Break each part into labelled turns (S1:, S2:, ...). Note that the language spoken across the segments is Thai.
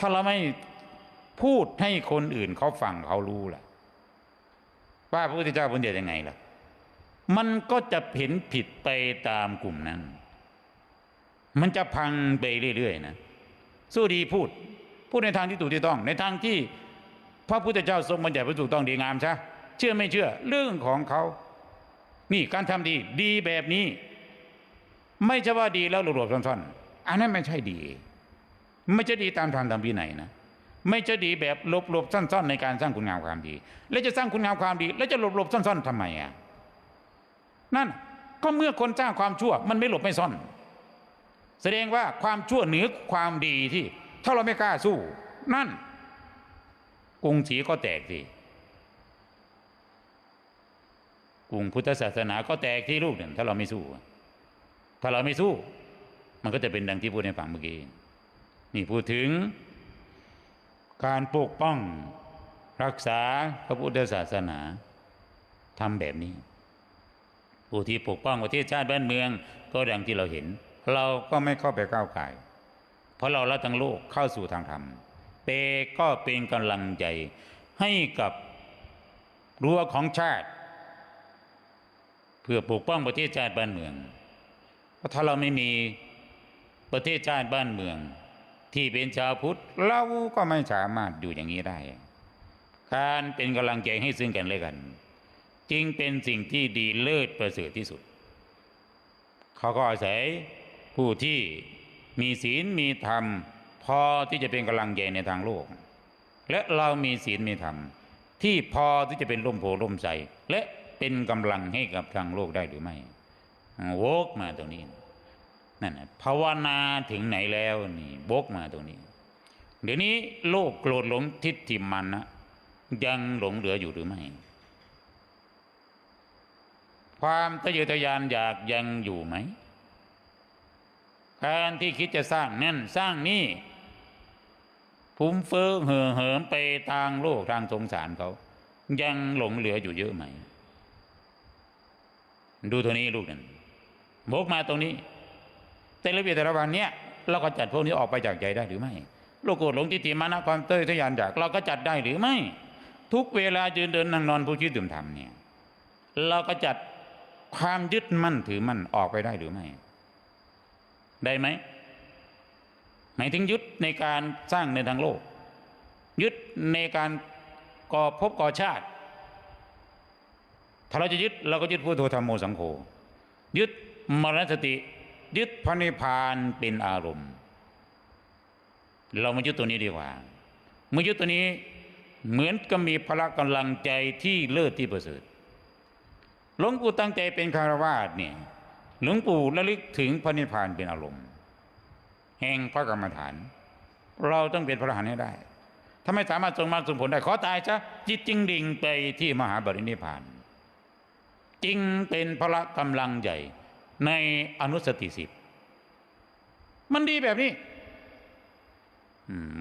S1: ถ้าเราไม่พูดให้คนอื่นเขาฟังเขารู้ล่ะ ว่าพระพุทธเจ้าพุทธเดียยังไงล่ะ มันก็จะเห็นผิดไปตามกลุ่มนั้นมันจะพังไปเรื่อยๆนะสู้ดีพูด พูดในทางที่ถูกที่ต้อง ในทางที่พระพุทธเจ้าทรงบัญญัติไว้ถูกต้องดีงามใช่เชื่อไม่เชื่อ เรื่องของเขานี่การทำดีดีแบบนี้ ไม่ใช่ว่าดีแล้วหลบๆซ่อนๆอันนั้นไม่ใช่ดี ไม่ใช่ดีตามธรรมตามวินัยนะไม่ใช่ดีแบบหลบๆซ่อนๆในการสร้างคุณงามความดี แล้วจะสร้างคุณงามความดี แล้วจะหลบๆซ่อนๆทำไมอะนั่นก็เมื่อคนสร้างความชั่ว มันไม่หลบไม่ซ่อน แสดงว่าความชั่วเหนือความดีที่ ถ้าเราไม่กล้าสู้ นั่นกรุงศรีก็แตกสิกรุงพุทธศาสนาก็แตกที่ลูกหนึ่งถ้าเราไม่สู้ ถ้าเราไม่สู้ มันก็จะเป็นดังที่พูดในฝั่งเมื่อกี้ นี่พูดถึงการปกป้องรักษาพระพุทธศาสนาทำแบบนี้ ผู้ที่ปกป้องประเทศชาติบ้านเมือง ก็ดังที่เราเห็น เราก็ไม่เข้าไปก้าวไก่เพราะเราละทั้งโลกเข้าสู่ทางธรรมเปก็เป็นกำลังใจให้กับรั้วของชาติ เพื่อปกป้องประเทศชาติบ้านเมืองเพราะถ้าเราไม่มีประเทศชาติบ้านเมือง ที่เป็นชาวพุทธเราก็ไม่สามารถอยู่อย่างนี้ได้ การเป็นกำลังใจให้ซึ่งกันและกัน จึงเป็นสิ่งที่ดีเลิศประเสริฐที่สุด เขาก็อาศัยผู้ที่มีศีลมีธรรม พอที่จะเป็นกำลังใจในทางโลก และเรามีศีลมีธรรม ที่พอที่จะเป็นร่มโพร่มใสและเป็นกำลังให้กับทางโลกได้หรือไม่โวกมาตรงนี้ นั่นภาวนาถึงไหนแล้วนี่โวกมาตรงนี้ เดี๋ยวนี้โลกโกรธหลงทิฏฐิมันนะยังหลงเหลืออยู่หรือไม่ ความทะเยอทะยานอยากยังอยู่ไหมการที่คิดจะสร้างนั่นสร้างนี่พุ่มเฟ้อเห่อเหิมไปทางโลกทางสงสารเขา ยังหลงเหลืออยู่เยอะไหม ดูตัวนี้ลูกนั่นบกมาตรงนี้ แต่ระเบียบแต่ละวันเนี้ยเราก็จัดพวกนี้ออกไปจากใจได้หรือไม่โลกโกรธหลงทิฏฐิมานะความเต้ยทะยานอยากเราก็จัดได้หรือไม่ ทุกเวลายืนเดินนั่งนอนผู้คิดดื่มทำเนี่ยเราก็จัดความยึดมั่นถือมั่นออกไปได้หรือไม่ ได้ไหมหมายถึงยึดในการสร้างในทางโลก ยึดในการก่อภพก่อชาติ ถ้าเราจะยึดเราก็ยึดพุทโธธรรมโมสังโฆยึดมรณสติ ยึดพระนิพพานเป็นอารมณ์ เรามายึดตัวนี้ดีกว่าเมื่อยึดตัวนี้เหมือนกับมีพละกำลังใจที่เลิศที่ประเสริฐหลวงปู่ตั้งใจเป็นคารวาสเนี่ยหลวงปู่ระลึกถึงพระนิพพานเป็นอารมณ์ แห่งพระกรรมฐาน เราต้องเป็นพระอรหันต์ให้ได้ถ้าไม่สามารถทรงมรรคทรงผลได้ขอตายซะจิตจึงดิ่งไปที่มหาบรินิพพานจึงเป็นพละกำลังใหญ่ ในอนุสติสิบมันดีแบบนี้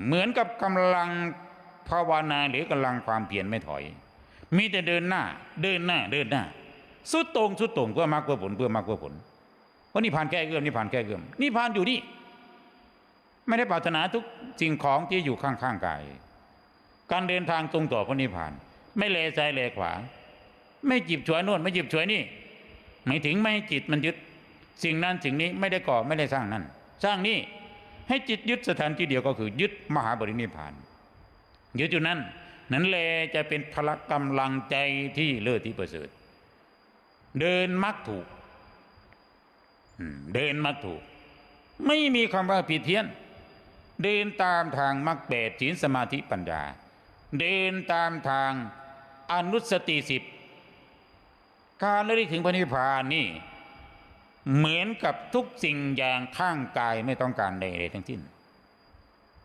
S1: เหมือนกับกำลังภาวนาหรือกำลังความเพียรไม่ถอย มีแต่เดินหน้า เดินหน้า เดินหน้า สุดตรงสุดตรงเพื่อมรรคเพื่อผลเพื่อมรรคเพื่อผลเพราะนิพพานแก้เอื้อมนิพพานแก้เอื้อมนิพพานอยู่นี่ ไม่ได้ปรารถนาทุกสิ่งของที่อยู่ข้างๆกาย การเดินทางตรงต่อพระนิพพาน ไม่เลซ้ายเลขวา ไม่จิบฉวยโน่นไม่จิบฉวยนี่หมายถึงไม่จิตมันยึด สิ่งนั้นสิ่งนี้ไม่ได้ก่อไม่ได้สร้างนั่นสร้างนี่ให้จิตยึดสถานที่เดียวก็คือ ยึดมหาบรินิพานยึดอยู่นั้นนั้นแลจะเป็นพละกำลังใจที่เลิศที่ประเสริฐ เดินมักถูกเดินมักถูก ไม่มีคำว่าผิดเพี้ยน เดินตามทางมรรคแปดศีลสมาธิปัญญา เดินตามทางอนุสติสิบการระลึกถึงพระนิพพานนี่ เหมือนกับทุกสิ่งอย่างข้างกายไม่ต้องการใดๆทั้งสิ้น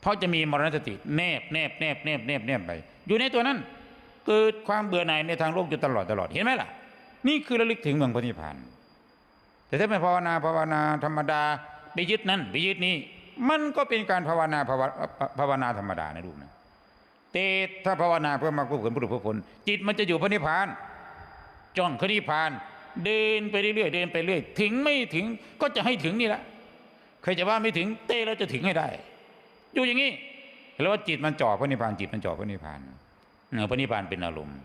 S1: เพราะจะมีมรณสติแนบแนบแนบแนบแนบแนบไป อยู่ในตัวนั้น เกิดความเบื่อหน่ายในทางโลกอยู่ตลอดตลอดเห็นไหมล่ะ นี่คือระลึกถึงเมืองพระนิพพานแต่ถ้าไม่ภาวนาภาวนาธรรมดาไปยึดนั่นไปยึดนี้ มันก็เป็นการภาวนาภาวนาธรรมดานะลูกนะแต่ถ้าภาวนาเพื่อมาผู้ผลผู้ผลผลจิตมันจะอยู่พระนิพพานจ้องพระนิพพาน เดินไปเรื่อยๆเดินไปเรื่อยถึงไม่ถึงก็จะให้ถึงนี่แหละใครจะว่าไม่ถึงเต้เราจะถึงให้ได้ อยู่อย่างนี้แล้วว่าจิตมันจ่อพระนิพพานจิตมันจ่อพระนิพพานเออพระนิพพานเป็นอารมณ์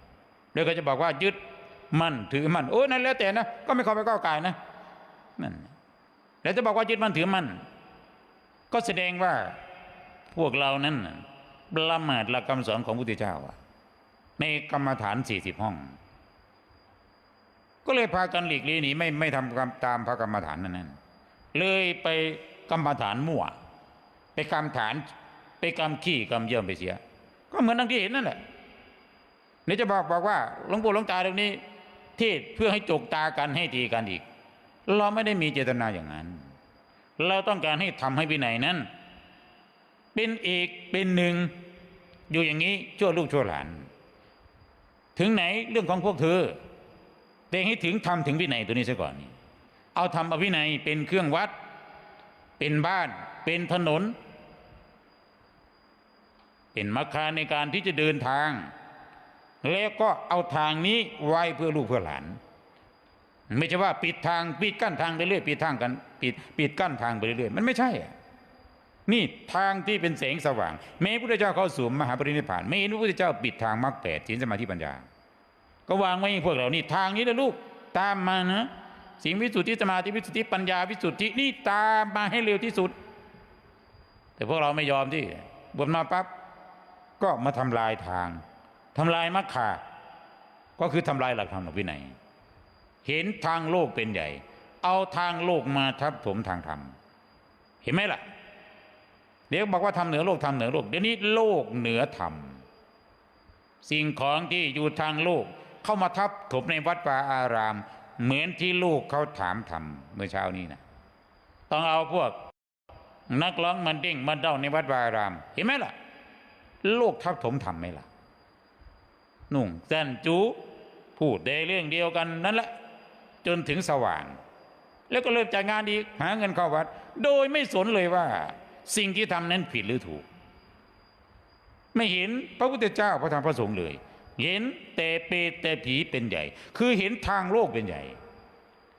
S1: แล้วก็จะบอกว่ายึดมั่นถือมั่นโอ้นั่นแล้วแต่นะก็ไม่เข้าไปก้าวไก่ายนะนั่นแล้วจะบอกว่ายึดมั่นถือมั่นก็แสดงว่าพวกเรานั้นน่ะละเมิดลักคำสอนของพระพุทธเจ้าในกรรมฐานสี่สิบห้อง ก็เลยพากันหลีกเลี่ยงหนีไม่ไม่ทำตามพระกรรมฐานนั้นนั้น เลยไปกรรมฐานมั่ว ไปกรรมฐาน ไปกรรมขี้กรรมเยี่ยมไปเสีย ก็เหมือนดังที่เห็นนั่นแหละนี่จะบอกบอกว่าหลวงปู่หลวงตาตรงนี้ เทศเพื่อให้จกตากันให้ตีกันอีก เราไม่ได้มีเจตนาอย่างนั้น เราต้องการให้ทำให้วินัยนั้น เป็นเอกเป็นหนึ่งอยู่อย่างนี้ชั่วลูกชั่วหลาน ถึงไหนเรื่องของพวกเธอ แต่ให้ถึงทำถึงวินัยตัวนี้ซะก่อนนี่เอาทำอวินัยเป็นเครื่องวัด เป็นบ้าน เป็นถนน เป็นมรรคาในการที่จะเดินทาง แล้วก็เอาทางนี้ไว้เพื่อลูกเพื่อหลาน ไม่ใช่ว่าปิดทางปิดกั้นทางไปเรื่อยปิดทางกันปิดปิดกั้นทางไปเรื่อยมันไม่ใช่นี่ทางที่เป็นแสงสว่างแม้พระพุทธเจ้าเข้าสู่มหาปรินิพพาน ไม่เห็นพระพุทธเจ้าปิดทางมรรคแปดศีลสมาธิปัญญา ก็วางไว้ให้พวกเรานี่ทางนี้นะลูกตามมานะสิ่งวิสุทธิสมาธิวิสุทธิปัญญาวิสุทธินี่ตามมาให้เร็วที่สุด แต่พวกเราไม่ยอมที่บนมาปั๊บก็มาทำลายทางทำลายมรรคาก็คือทำลายหลักธรรมหลักวินัยเห็นทางโลกเป็นใหญ่ เอาทางโลกมาทับถมทางธรรมเห็นไหมล่ะ เดี๋ยวบอกว่าทำเหนือโลกทำเหนือโลกเดี๋ยวนี้โลกเหนือธรรมสิ่งของที่อยู่ทางโลก เข้ามาทับถมในวัดป่าอาราม เหมือนที่ลูกเขาถามทำเมื่อเช้านี้นะต้องเอาพวก นักร้องมันเด้งมันเด้าในวัดวาอาราม เห็นไหมล่ะโลกทับถมทำไหมล่ะ นุ่งแซนจูพูดในเรื่องเดียวกันนั่นแหละ จนถึงสว่าง แล้วก็เริ่มจากงานอีกหาเงินเข้าวัด โดยไม่สนเลยว่า สิ่งที่ทำนั้นผิดหรือถูก ไม่เห็นพระพุทธเจ้าพระธรรมพระสงฆ์เลย เห็นแต่เปรตแต่ผีเป็นใหญ่ คือเห็นทางโลกเป็นใหญ่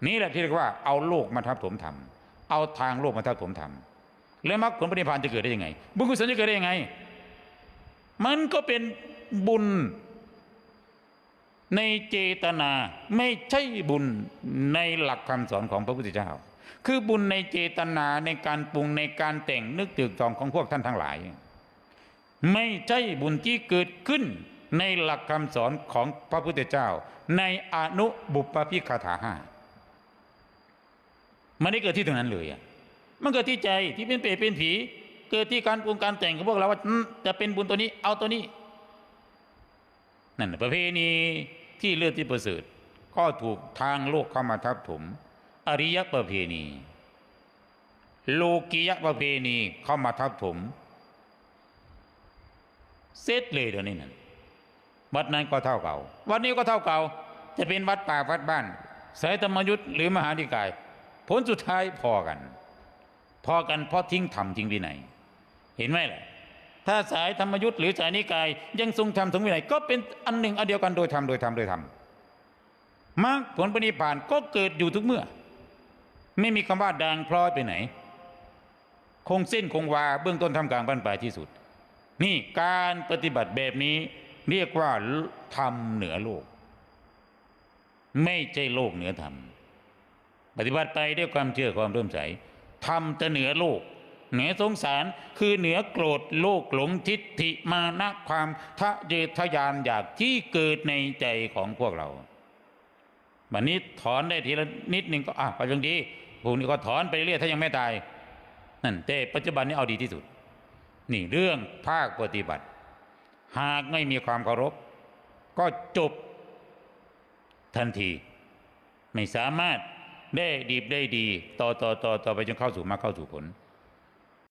S1: นี่แหละที่เรียกว่าเอาโลกมาทับถมทำเอาทางโลกมาทับถมทำแล้วมรรคผลปฏิพานจะเกิดได้ยังไง บุญกุศลจะเกิดได้ยังไง มันก็เป็นบุญในเจตนาไม่ใช่บุญในหลักคำสอนของพระพุทธเจ้า คือบุญในเจตนาในการปรุงในการแต่งนึกตึกตองของพวกท่านทั้งหลาย ไม่ใช่บุญที่เกิดขึ้น ในหลักคำสอนของพระพุทธเจ้า ในอนุบุปพิคาถาห้ามันได้เกิดที่ตรงนั้นเลยอะมันเกิดที่ใจที่เป็นเปรตเป็นผี เกิดที่การปรุงการแต่งของพวกเราว่าจะเป็นบุญตัวนี้เอาตัวนี้ นั่นประเพณีที่เลือดที่ประเสริฐก็ถูกทางโลกเข้ามาทับถม อริยประเพณี โลกิยประเพณีเข้ามาทับถมเซตเลยเดี๋ยวนี้นั่น วัดนั้นก็เท่าเก่า วัดนี้ก็เท่าเก่า จะเป็นวัดป่าวัดบ้านสายธรรมยุทธ์หรือมหานิกาย ผลสุดท้ายพอกัน พอกันเพราะทิ้งธรรมทิ้งวินัย เห็นไหมล่ะถ้าสายธรรมยุทธ์หรือสายนิกาย ยังทรงธรรมทรงวินัยก็เป็นอันหนึ่งอันเดียวกันโดยธรรมโดยธรรมโดยธรรมมรรคผลปณิพานก็เกิดอยู่ทุกเมื่อ ไม่มีคำว่าดังพลอยไปไหน คงเส้นคงวาเบื้องต้นทำกลางบรรปลายที่สุด นี่การปฏิบัติแบบนี้ เรียกว่าธรรมเหนือโลก ไม่ใช่โลกเหนือธรรม ปฏิบัติไปด้วยความเชื่อความเริ่มใสทำจะเหนือโลก เหนือสงสารคือเหนือโกรธโลกหลงทิฏฐิมานะความทะเยอทะยานอยากที่เกิดในใจของพวกเราวันนี้ถอนได้ทีละนิดหนึ่งก็อะก็ยังดีพวกนี้ก็ถอนไปเรื่อยถ้ายังไม่ตายนั่นแต่ปัจจุบันนี้เอาดีที่สุด นี่เรื่องภาคปฏิบัติ หากไม่มีความเคารพ ก็จบทันที ไม่สามารถได้ดีได้ดี ต่อต่อต่อต่อไปจนเข้าสู่มาเข้าสู่ผล